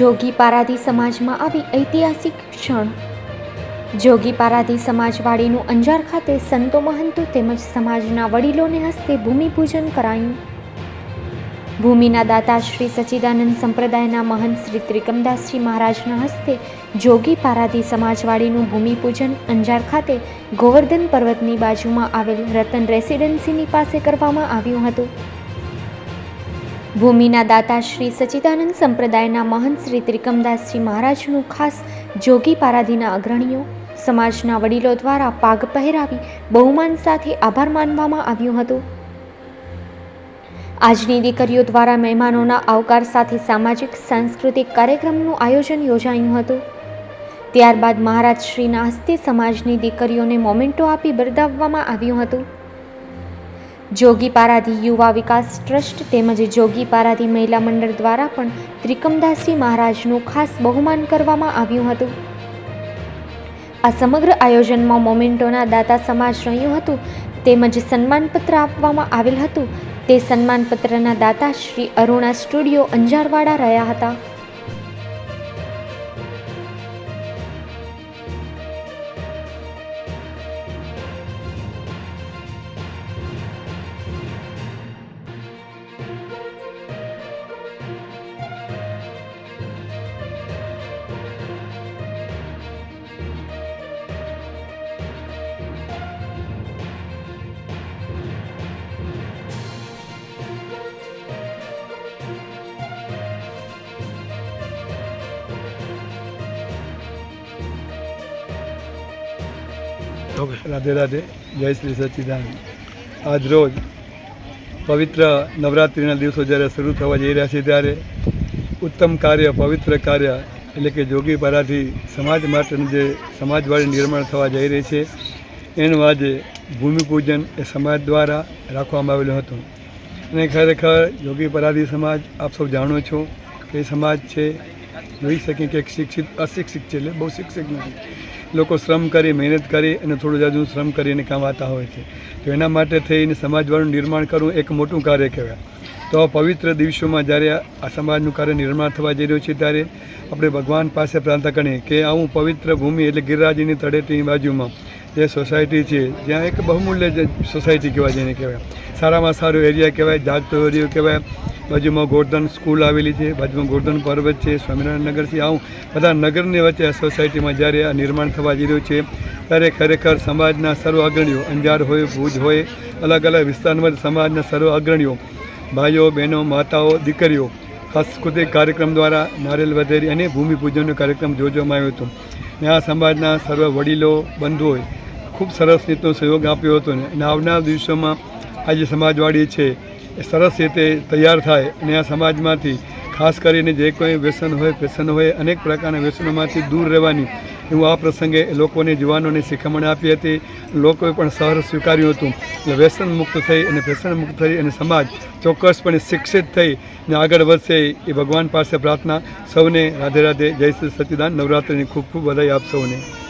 જોગી પારાધી સમાજમાં આવી ઐતિહાસિક ક્ષણ. જોગી પારાધી સમાજવાડીનું અંજાર ખાતે સંતો મહંતો તેમજ સમાજના વડીલોને હસ્તે ભૂમિપૂજન કરાયું. ભૂમિના દાતા શ્રી સચ્ચિદાનંદ સંપ્રદાયના મહંત શ્રી ત્રિકમદાસજી મહારાજના હસ્તે જોગી પારાધી સમાજવાડીનું ભૂમિપૂજન અંજાર ખાતે ગોવર્ધન પર્વતની બાજુમાં આવેલ રતન રેસિડેન્સીની પાસે કરવામાં આવ્યું હતું. ભૂમિના દાતા શ્રી સચ્ચિદાનંદ સંપ્રદાયના મહંત શ્રી ત્રિકમદાસજી મહારાજનું ખાસ જોગી પારાધીના અગ્રણીઓ, સમાજના વડીલો દ્વારા પાગ પહેરાવી બહુમાન સાથે આભાર માનવામાં આવ્યું હતું. આજની દીકરીઓ દ્વારા મહેમાનોના આવકાર સાથે સામાજિક, સાંસ્કૃતિક કાર્યક્રમનું આયોજન યોજાયું હતું. ત્યારબાદ મહારાજ શ્રીના હસ્તે સમાજની દીકરીઓને મોમેન્ટો આપી બિરદાવવામાં આવ્યું હતું. જોગી પારાધી યુવા વિકાસ ટ્રસ્ટ તેમજ જોગીપારાધી મહિલા મંડળ દ્વારા પણ ત્રિકમદાસજી મહારાજનું ખાસ બહુમાન કરવામાં આવ્યું હતું. આ સમગ્ર આયોજનમાં મોમેન્ટોના દાતા સમાજ રહ્યું હતું, તેમજ સન્માનપત્ર આપવામાં આવેલ હતું. તે સન્માનપત્રના દાતા શ્રી અરુણા સ્ટુડિયો અંજારવાડા રહ્યા હતા. રાધે રાધે, જય શ્રી સચિદાન આજ રોજ પવિત્ર નવરાત્રિના દિવસો જ્યારે શરૂ થવા જઈ રહ્યા છે ત્યારે ઉત્તમ કાર્ય, પવિત્ર કાર્ય એટલે કે જોગી પરાથી સમાજ માટેનું જે સમાજવાળી નિર્માણ થવા જઈ રહી છે, એનું આજે ભૂમિપૂજન એ સમાજ દ્વારા રાખવામાં આવેલું હતું. અને ખરેખર જોગી પરાધી સમાજ, આપ સૌ જાણો છો કે સમાજ છે જોઈ શકીએ કે શિક્ષિત, અશિક્ષિત છે, એટલે બહુ શિક્ષિત નથી. લોકો શ્રમ કરી, મહેનત કરી અને થોડું જાજુ શ્રમ કરીને કામ આવતા હોય છે. તો એના માટે થઈને સમાજવાળું નિર્માણ કરવું એક મોટું કાર્ય કહેવાય. તો પવિત્ર દિવસોમાં જ્યારે આ સમાજનું કાર્ય નિર્માણ થવા જઈ રહ્યું છે, ત્યારે આપણે ભગવાન પાસે પ્રાર્થના કરીએ કે આવું પવિત્ર ભૂમિ એટલે ગિરરાજીની તળેટીની બાજુમાં જે સોસાયટી છે, જ્યાં એક બહુમૂલ્ય સોસાયટી કહેવાય જેને કહેવાય. સારામાં સારો એરિયા કહેવાય, જાગતો એરિયો કહેવાય બાજુમાં ગોર્ધન સ્કૂલ આવેલી છે, બાજુમાં ગોર્ધન પર્વત છે, સ્વામિનારાયણ નગરથી આવું બધા નગરની વચ્ચે આ સોસાયટીમાં જ્યારે આ નિર્માણ થવા જઈ રહ્યું છે, ત્યારે ખરેખર સમાજના સર્વ અગ્રણીઓ, અંજાર હોય, ભુજ હોય, અલગ અલગ વિસ્તારમાં સમાજના સર્વ અગ્રણીઓ, ભાઈઓ, બહેનો, માતાઓ, દીકરીઓ સાંસ્કૃતિક કાર્યક્રમ દ્વારા નારેલ વધેરી અને ભૂમિપૂજનનો કાર્યક્રમ યોજવામાં આવ્યો હતો. ને આ સમાજના સર્વ વડીલો, બંધુઓએ ખૂબ સરસ રીતનો સહયોગ આપ્યો હતો ને આવનાર દિવસોમાં આ જે સમાજવાડી છે સરસ રીતે તૈયાર થાય અને આ સમાજમાંથી, ખાસ કરીને જે કોઈ વ્યસન હોય વ્યસન હોય, અનેક પ્રકારના વ્યસનોમાંથી દૂર રહેવાની એવું આ પ્રસંગે લોકોને યુવાનોને શિખામણ આપી હતી. લોકોએ પણ સહર સ્વીકાર્યું હતું. એટલે વ્યસન મુક્ત થઈ અને વ્યસન મુક્ત થઈ અને સમાજ ચોક્કસપણે શિક્ષિત થઈ અને આગળ વધશે એ ભગવાન પાસે પ્રાર્થના. સૌને રાધે રાધે. જય શ્રી સચિદાન. નવરાત્રિની ખૂબ ખૂબ વધાઈ આપ સૌને.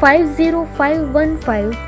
five zero five one five